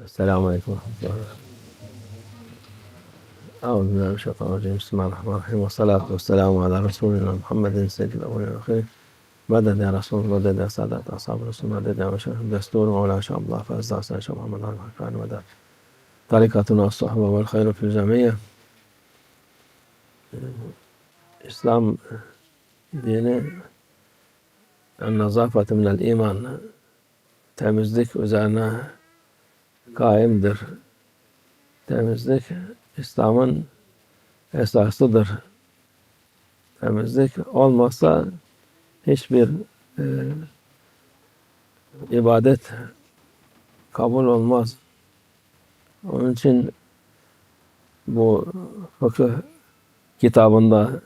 السلام عليكم ورحمة الله وبركاته. أعوذ بالله من الشيطان الرجيم. بسم الله الرحمن الرحيم. والصلاة والسلام على رسولنا محمد سيد الأولين والآخرين. مدد يا رسول مدد يا سادات أصحاب الرسول مدد يا مشايخ الدستور مولانا شاء الله فأزدى حسن شاء محمد على الحكام مدد طريقتنا الصحبة والخير في الجميع. İslam dini nazafet minel iman temizlik üzerine kaimdir. Temizlik İslam'ın esasıdır. Temizlik olmazsa hiçbir e, ibadet kabul olmaz. Onun için bu fıkıh kitabında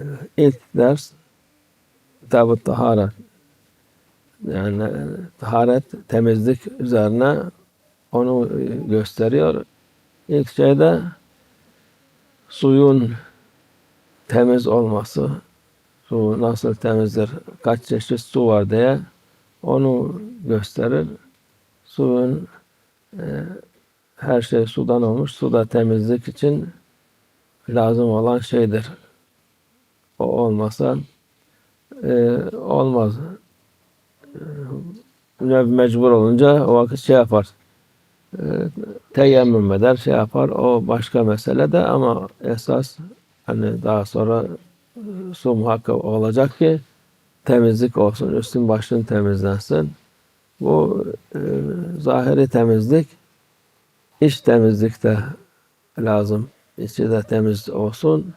e, ilk ders kitab-ı taharet yani e, taharet temizlik üzerine onu gösteriyor. İlk şeyde suyun temiz olması, su nasıl temizdir, kaç çeşit su var diye onu gösterir. Suyun e, her şey sudan olmuş. Su da temizlik için lazım olan şeydir. O olmasa e, olmaz. Mecbur olunca o vakit şey yapar. E, teyemmüm eder, şey yapar. O başka mesele de ama esas hani daha sonra e, su muhakkak olacak ki temizlik olsun, üstün başın temizlensin. Bu e, zahiri temizlik iç temizlikte lazım. İçi de temiz olsun.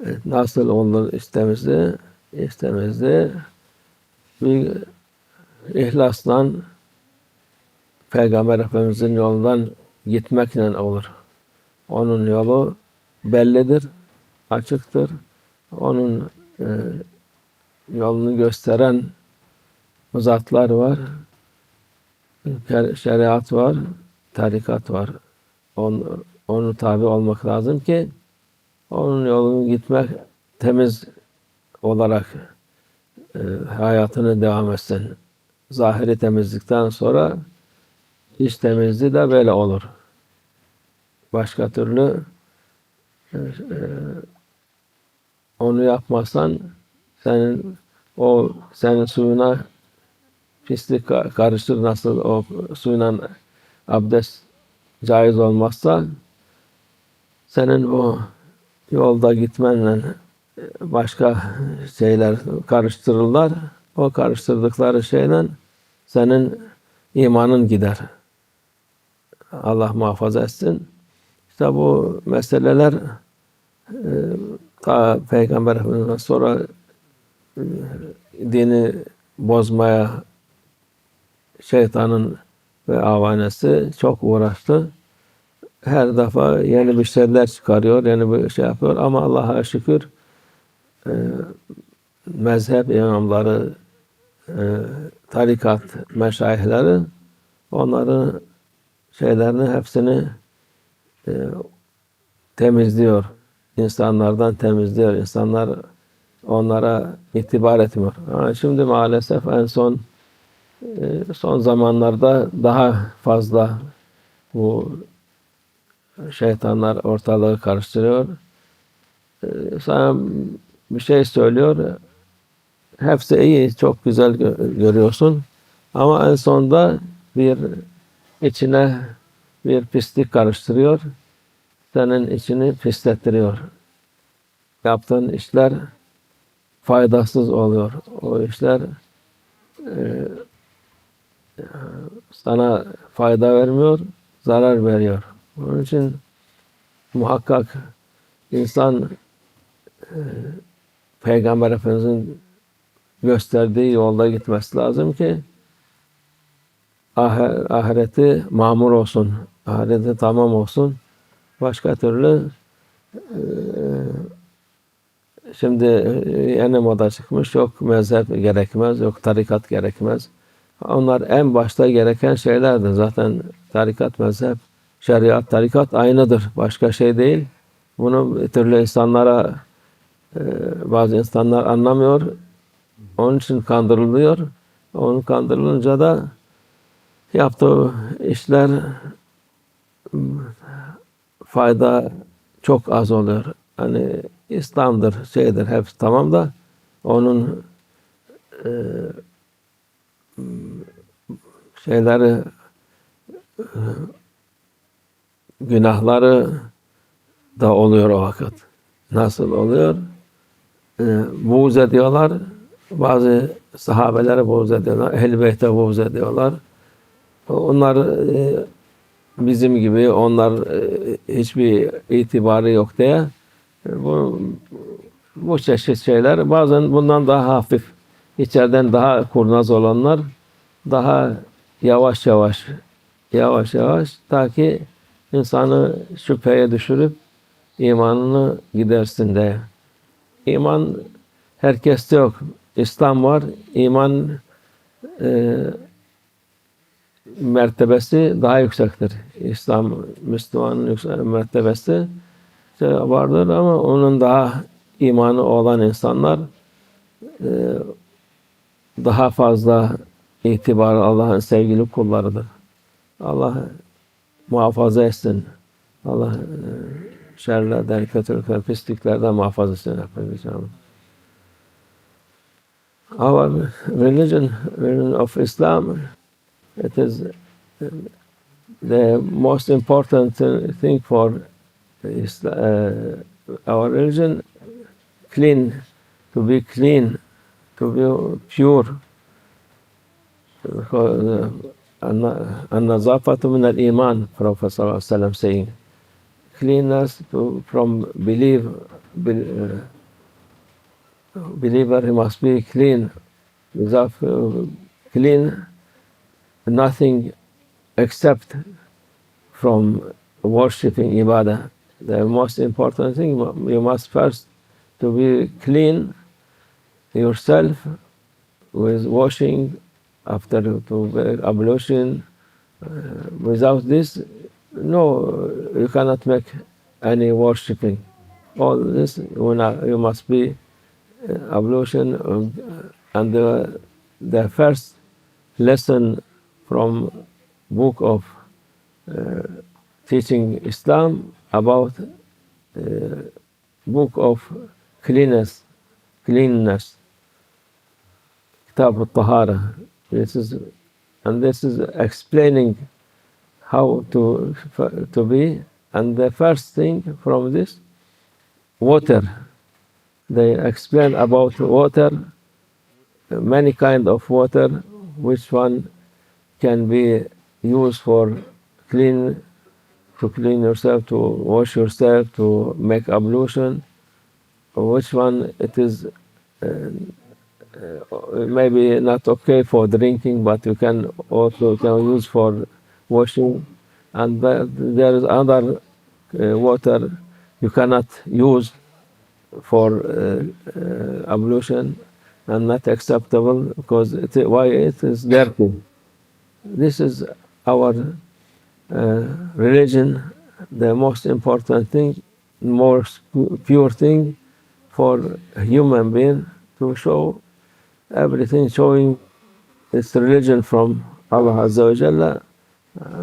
E, nasıl olur iç temizliği? İç temizliği bir ihlasla Peygamber Efendimiz'in yolundan gitmekle olur. Onun yolu bellidir, açıktır. Onun e, yolunu gösteren zatlar var, şeriat var, tarikat var. On, onu tabi olmak lazım ki onun yolunu gitmek temiz olarak e, hayatını devam etsin. Zahiri temizlikten sonra iç temizliği de böyle olur. Başka türlü e, e, onu yapmazsan senin o senin suyuna pislik karışır nasıl o suyla abdest caiz olmazsa senin o yolda gitmenle başka şeyler karıştırırlar. O karıştırdıkları şeyle senin imanın gider. Allah muhafaza etsin. İşte bu meseleler e, ta Peygamber Efendimiz'den sonra e, dini bozmaya şeytanın ve avanesi çok uğraştı. Her defa yeni bir şeyler çıkarıyor, yeni bir şey yapıyor ama Allah'a şükür e, mezhep imamları, e, tarikat meşayihleri onların şeylerini hepsini e, temizliyor. İnsanlardan temizliyor. İnsanlar onlara itibar etmiyor. Yani şimdi maalesef en son e, son zamanlarda daha fazla bu şeytanlar ortalığı karıştırıyor. E, sana bir şey söylüyor. Hepsi iyi, çok güzel görüyorsun. Ama en sonunda bir içine bir pislik karıştırıyor. Senin içini pislettiriyor. Yaptığın işler faydasız oluyor. O işler e, sana fayda vermiyor, zarar veriyor. Onun için muhakkak insan e, Peygamber Efendimiz'in gösterdiği yolda gitmesi lazım ki ahireti mamur olsun, ahireti tamam olsun. Başka türlü şimdi yeni moda çıkmış, yok mezhep gerekmez, yok tarikat gerekmez. Onlar en başta gereken şeylerdir. Zaten tarikat, mezhep, şeriat, tarikat aynıdır. Başka şey değil. Bunu türlü insanlara bazı insanlar anlamıyor. Onun için kandırılıyor. Onu kandırılınca da yaptığı işler fayda çok az oluyor. Hani İslam'dır, şeydir, hepsi tamam da onun e, şeyleri e, günahları da oluyor o vakit. Nasıl oluyor? E, buğz ediyorlar. Bazı sahabelere buğz ediyorlar. Ehl-i Beyt'e buğz ediyorlar. Onlar e, bizim gibi onlar e, hiçbir itibarı yok diye e, bu bu çeşit şeyler bazen bundan daha hafif içeriden daha kurnaz olanlar daha yavaş yavaş yavaş yavaş ta ki insanı şüpheye düşürüp imanını gidersin diye. İman herkeste yok. İslam var. İman e, mertebesi daha yüksektir. İslam, Müslümanın yüksek mertebesi vardır ama onun daha imanı olan insanlar e, daha fazla itibar Allah'ın sevgili kullarıdır. Allah muhafaza etsin. Allah e, şerlerden, kötülüklerden, pisliklerden muhafaza etsin hepimiz. our religion, religion of Islam, it is the most important thing for Islam, uh, our religion, clean, to be clean, to be pure. Uh, An-nazafatu min al-iman, Prophet ﷺ saying, cleanness to, from belief, be, uh, believer he must be clean without uh, clean nothing except from worshipping ibadah the most important thing you must first to be clean yourself with washing after to ablution. Uh, without this, no, you cannot make any worshipping. All this, you must be ablution, and the, the first lesson from book of uh, teaching Islam about uh, book of cleanness, cleanness, Kitab al-Tahara. This is, and this is explaining how to to be. And the first thing from this, water. They explain about water, many kind of water, which one can be used for clean, to clean yourself, to wash yourself, to make ablution. Which one it is. Uh, uh, maybe not okay for drinking, but you can also can use for washing. And there is other uh, water you cannot use for uh, uh, ablution and not acceptable because it, why it is dirty. This is our uh, religion, the most important thing, most pure thing for human being to show everything showing its religion from Allah Azza wa Jalla.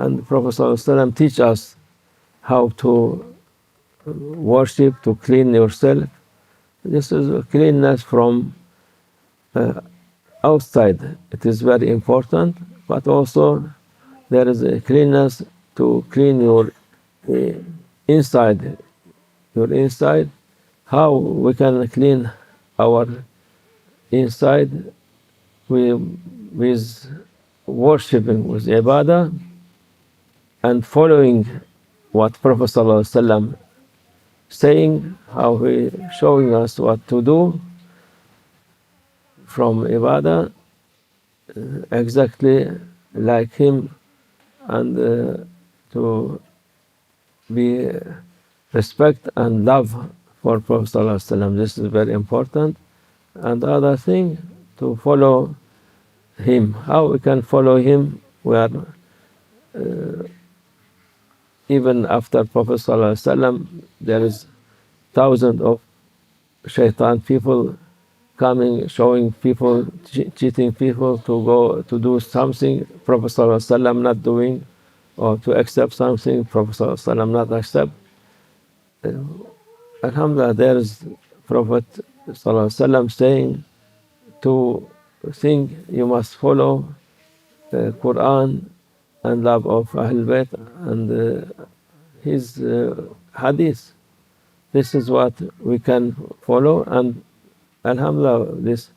And Prophet ﷺ teach us how to worship, to clean yourself. This is cleanness from uh, outside. It is very important, but also there is a cleanness to clean your uh, inside. Your inside. How we can clean our inside we, with worshipping, with ibadah, and following what Prophet ﷺ saying, how he showing us what to do from ibadah, exactly like him, and uh, to be respect and love for Prophet ﷺ. This is very important and other thing to follow him. How we can follow him? We are uh, even after Prophet ﷺ, there is thousands of shaitan people coming, showing people, che- cheating people to go to do something Prophet Wasallam not doing, or to accept something Prophet Wasallam not accept. Uh, Alhamdulillah, there is Prophet Wasallam saying to think you must follow the Quran and love of Ahlul Bayt and uh, his uh, hadith. This is what we can follow and Alhamdulillah, this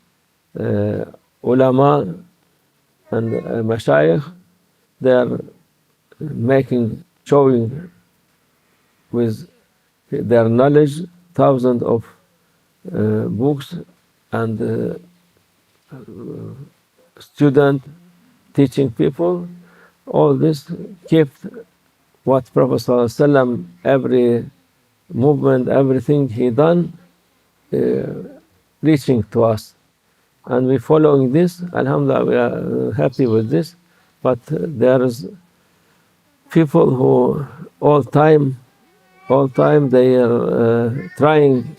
uh, ulama and uh, mashayikh, they are making, showing with their knowledge thousands of uh, books and uh, student teaching people. All this kept what Prophet ﷺ, every movement, everything he done, uh, reaching to us. And we following this, Alhamdulillah, we are happy with this. But uh, there is people who all time, all time they are uh, trying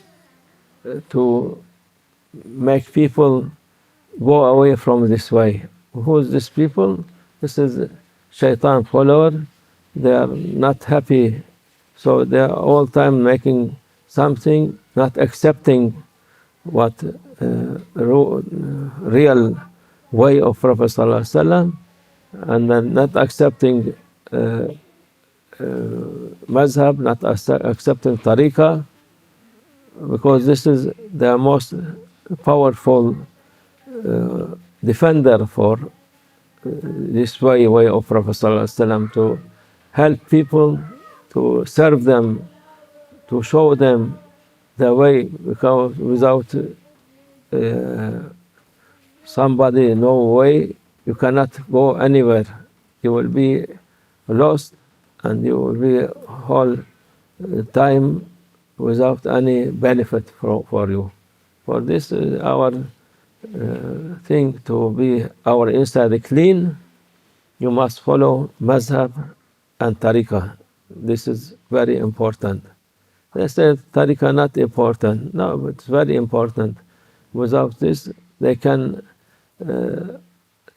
uh, to make people go away from this way. Who is this people? This is shaitan follower. They are not happy, so they are all time making something, not accepting what uh, ro- real way of Prophet Wasallam, and then not accepting uh, uh, mazhab, not accept- accepting tariqah, because this is the most powerful uh, defender for uh, this way, way of Prophet Wasallam to help people, to serve them, to show them the way, because without uh, somebody no way, you cannot go anywhere. You will be lost and you will be whole uh, time without any benefit for, for you. For this is our uh, thing to be our inside clean, you must follow mazhab and tariqah. This is very important. They said tariqah not important. No, it's very important. Without this, they can uh, uh,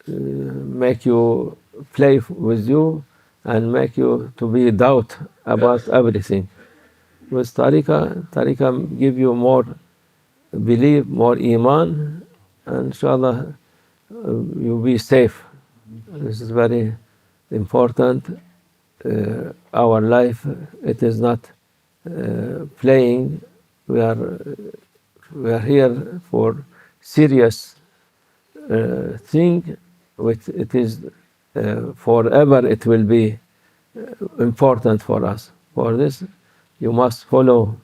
make you play with you and make you to be doubt about everything. With tariqah, tariqah give you more belief, more iman, inshallah uh, you'll be safe. This is very important. Uh, our life, it is not uh, playing. We are, we are here for serious uh, thing. Which it is uh, forever. It will be uh, important for us. For this, you must follow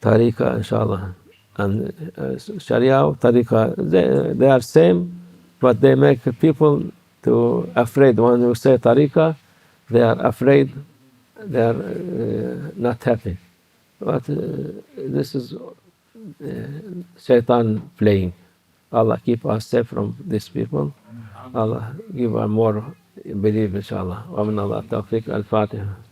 tariqah, inshallah and uh, Sharia, Tariqah, they, they are same, but they make people to afraid. When you say Tariqah, they are afraid, they are uh, not happy. But uh, this is uh, Shaitan playing. Allah keep us safe from these people. Allah give us more belief, inshallah. ومن الله التوفيق الفاتحة